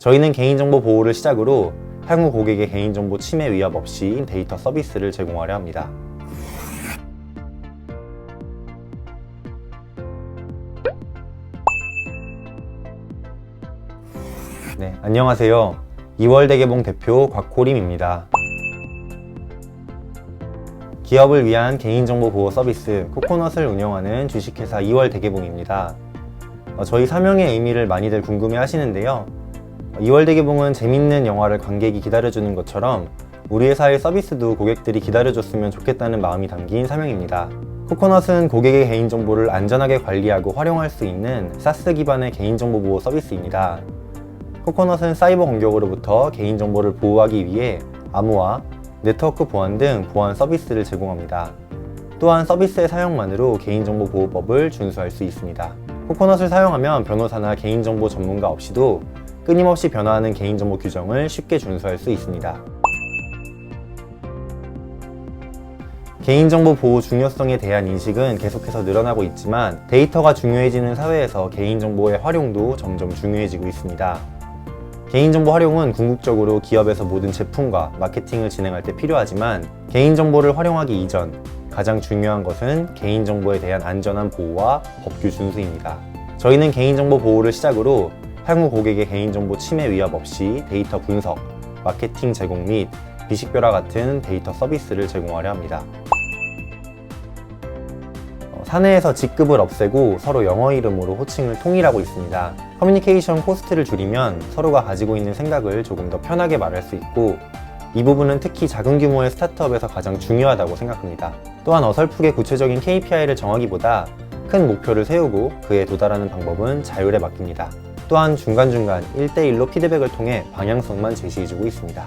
저희는 개인정보 보호를 시작으로 향후 고객의 개인정보 침해 위협 없이 데이터 서비스를 제공하려 합니다. 네, 안녕하세요. 2월 대개봉 대표 곽호림입니다. 기업을 위한 개인정보 보호 서비스 코코넛을 운영하는 주식회사 2월 대개봉입니다. 어, 저희 사명의 의미를 많이들 궁금해 하시는데요. 2월 대개봉은 재밌는 영화를 관객이 기다려주는 것처럼 우리 회사의 서비스도 고객들이 기다려줬으면 좋겠다는 마음이 담긴 사명입니다. 코코넛은 고객의 개인정보를 안전하게 관리하고 활용할 수 있는 사스 기반의 개인정보 보호 서비스입니다. 코코넛은 사이버 공격으로부터 개인정보를 보호하기 위해 암호화, 네트워크 보안 등 보안 서비스를 제공합니다. 또한 서비스의 사용만으로 개인정보 보호법을 준수할 수 있습니다. 코코넛을 사용하면 변호사나 개인정보 전문가 없이도 끊임없이 변화하는 개인정보 규정을 쉽게 준수할 수 있습니다. 개인정보 보호 중요성에 대한 인식은 계속해서 늘어나고 있지만 데이터가 중요해지는 사회에서 개인정보의 활용도 점점 중요해지고 있습니다. 개인정보 활용은 궁극적으로 기업에서 모든 제품과 마케팅을 진행할 때 필요하지만 개인정보를 활용하기 이전 가장 중요한 것은 개인정보에 대한 안전한 보호와 법규 준수입니다. 저희는 개인정보 보호를 시작으로 향후 고객의 개인정보 침해 위협 없이 데이터 분석, 마케팅 제공 및 비식별화 같은 데이터 서비스를 제공하려 합니다. 어, 사내에서 직급을 없애고 서로 영어 이름으로 호칭을 통일하고 있습니다. 커뮤니케이션 코스트를 줄이면 서로가 가지고 있는 생각을 조금 더 편하게 말할 수 있고 이 부분은 특히 작은 규모의 스타트업에서 가장 중요하다고 생각합니다. 또한 어설프게 구체적인 KPI를 정하기보다 큰 목표를 세우고 그에 도달하는 방법은 자율에 맡깁니다. 또한 중간중간 1대1로 피드백을 통해 방향성만 제시해주고 있습니다.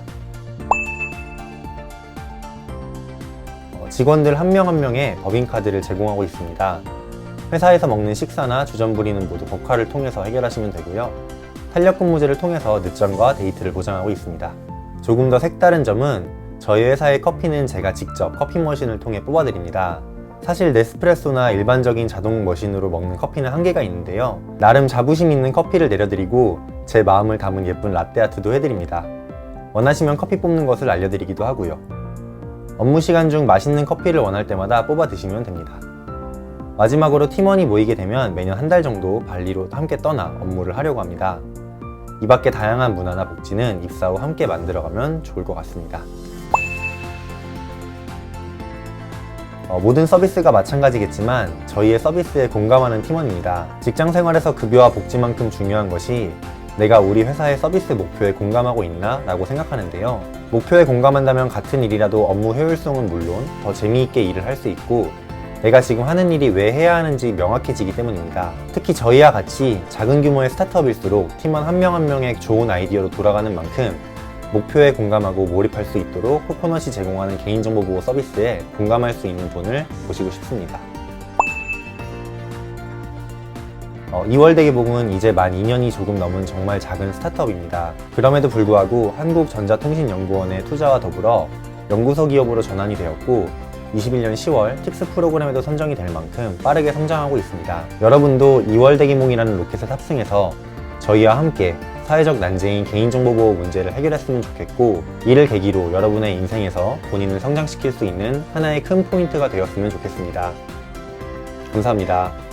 어, 직원들 한 명 한 명의 법인카드를 제공하고 있습니다. 회사에서 먹는 식사나 주전 부리는 모두 법카를 통해서 해결하시면 되고요. 탄력 근무제를 통해서 늦점과 데이트를 보장하고 있습니다. 조금 더 색다른 점은 저희 회사의 커피는 제가 직접 커피 머신을 통해 뽑아드립니다. 사실 네스프레소나 일반적인 자동 머신으로 먹는 커피는 한계가 있는데요. 나름 자부심 있는 커피를 내려드리고 제 마음을 담은 예쁜 라떼 아트도 해드립니다. 원하시면 커피 뽑는 것을 알려드리기도 하고요. 업무 시간 중 맛있는 커피를 원할 때마다 뽑아 드시면 됩니다. 마지막으로 팀원이 모이게 되면 매년 한 달 정도 발리로 함께 떠나 업무를 하려고 합니다. 이 밖에 다양한 문화나 복지는 입사 후 함께 만들어가면 좋을 것 같습니다. 어, 모든 서비스가 마찬가지겠지만 저희의 서비스에 공감하는 팀원입니다. 직장 생활에서 급여와 복지만큼 중요한 것이 내가 우리 회사의 서비스 목표에 공감하고 있나? 라고 생각하는데요. 목표에 공감한다면 같은 일이라도 업무 효율성은 물론 더 재미있게 일을 할 수 있고 내가 지금 하는 일이 왜 해야 하는지 명확해지기 때문입니다. 특히 저희와 같이 작은 규모의 스타트업일수록 팀원 한 명한 명의 좋은 아이디어로 돌아가는 만큼 목표에 공감하고 몰입할 수 있도록 코코넛이 제공하는 개인정보 보호 서비스에 공감할 수 있는 분을 보시고 싶습니다. 어, 2월 대개봉은 이제 만 2년이 조금 넘은 정말 작은 스타트업입니다. 그럼에도 불구하고 한국전자통신연구원의 투자와 더불어 연구소 기업으로 전환이 되었고 21년 10월 팁스 프로그램에도 선정이 될 만큼 빠르게 성장하고 있습니다. 여러분도 2월 대기몽이라는 로켓에 탑승해서 저희와 함께 사회적 난제인 개인정보 보호 문제를 해결했으면 좋겠고 이를 계기로 여러분의 인생에서 본인을 성장시킬 수 있는 하나의 큰 포인트가 되었으면 좋겠습니다. 감사합니다.